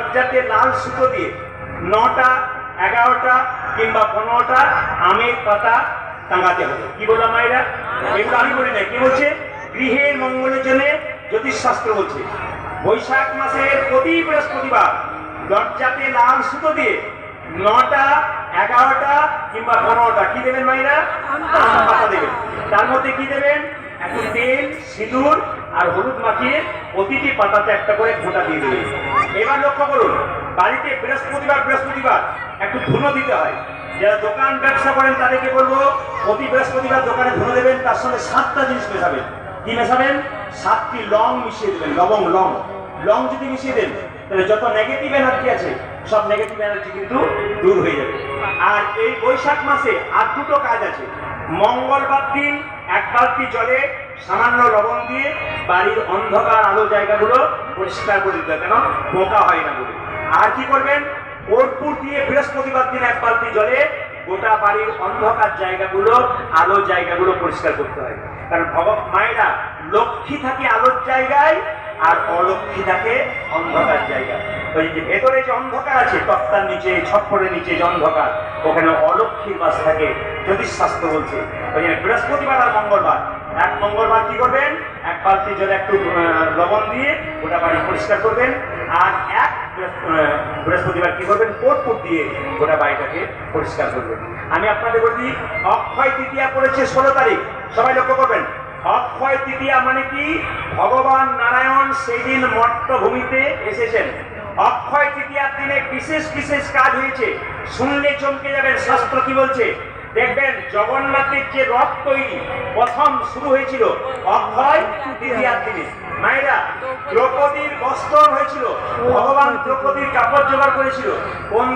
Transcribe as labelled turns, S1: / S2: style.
S1: দরজাতে লাল সুতো দিয়ে নটা, এগারোটা কিংবা পনেরোটা আমের পাতা টাঙাতে হবে। কি বললাম মায়েরা? এগুলো আমি বলি না কি বলছে? গৃহের মঙ্গলের জন্য জ্যোতিষশাস্ত্র বলছে। বৈশাখ মাসের প্রতি বৃহস্পতিবার দরজাতে লাল সুতো দিয়ে নটা, এগারোটা কিংবা পনেরোটা কি দেবেন মাইরা পাতা দেবেন। তার মধ্যে কি দেবেন? একটু তেল, সিঁদুর আর হলুদ মাখিয়ে প্রতিটি পাতাতে একটা করে ফোঁটা দিয়ে দেবেন। এবার লক্ষ্য করুন, বাড়িতে বৃহস্পতিবার বৃহস্পতিবার একটু ধুনো দিতে হয়। যারা দোকান ব্যবসা করেন তাদেরকে বলব, প্রতি বৃহস্পতিবার দোকানে ধুনো দেবেন, তার সঙ্গে সাতটা জিনিস মেশাবেন। কি মেশাবেন? সাতটি লং মিশিয়ে দেবেন, লবং, লং। লং যদি মিশিয়ে দেন, তাহলে যত নেগেটিভ এনার্জি আছে, সব নেগেটিভ এনার্জি কিন্তু দূর হয়ে যাবে। আর এই বৈশাখ মাসে আর দুটো কাজ আছে। মঙ্গলবার দিন এক বালতি জলে সামান্য লবণ দিয়ে বাড়ির অন্ধকার আলো জায়গাগুলো পরিষ্কার করে দিতে কেন? পোকা হয় না বলে। আর কি করবেন? কর্পূর দিয়ে বৃহস্পতিবার দিন এক বালতি জলে গোটা বাড়ির অন্ধকার জায়গাগুলো, আলো জায়গাগুলো পরিষ্কার করতে হয়। কারণ ভগ মায়েরা লক্ষ্মী থাকে আলোর জায়গায় আর অলক্ষ্মী থাকে অন্ধকার জায়গা। ওই যে ভেতরে যে অন্ধকার আছে, তক্তার নিচে, ছপ্পরের নিচে যে অন্ধকার, ওখানে অলক্ষ্মীর বাস থাকে, জ্যোতিষশাস্ত্র বলছে। ওই জন্য বৃহস্পতিবার আর মঙ্গলবার। এক মঙ্গলবার কি করবেন? এক বালতি জলে একটু লবণ দিয়ে গোটা বাড়ি পরিষ্কার করবেন। আর এক বৃহস্প- বৃহস্পতিবার কি করবেন? কোটপুট দিয়ে গোটা বাড়িটাকে পরিষ্কার করবেন। আমি আপনাদের বলি অক্ষয় তৃতীয়া পড়েছে ষোলো তারিখ। সবাই লক্ষ্য করবেন। অক্ষয় তৃতীয়া মানে কি? ভগবান নারায়ণ সেই দিন মট্টভূমিতে এসেছেন। অক্ষয় তৃতীয়ার দিনে বিশেষ বিশেষ কাজ হয়েছে। শুনলে চমকে যাবেন, শাস্ত্র কি বলছে? দেখবেন জগন্নাথের যে রথ তৈরি, প্রথম শুরু হয়েছিল অক্ষয় তৃতীয়ার দিনে। মায়েরা, দ্রৌপদীর বস্ত্র হয়েছিল। ভগবান দ্রৌপদীর কাপড় জোগাড় করেছিল। কোন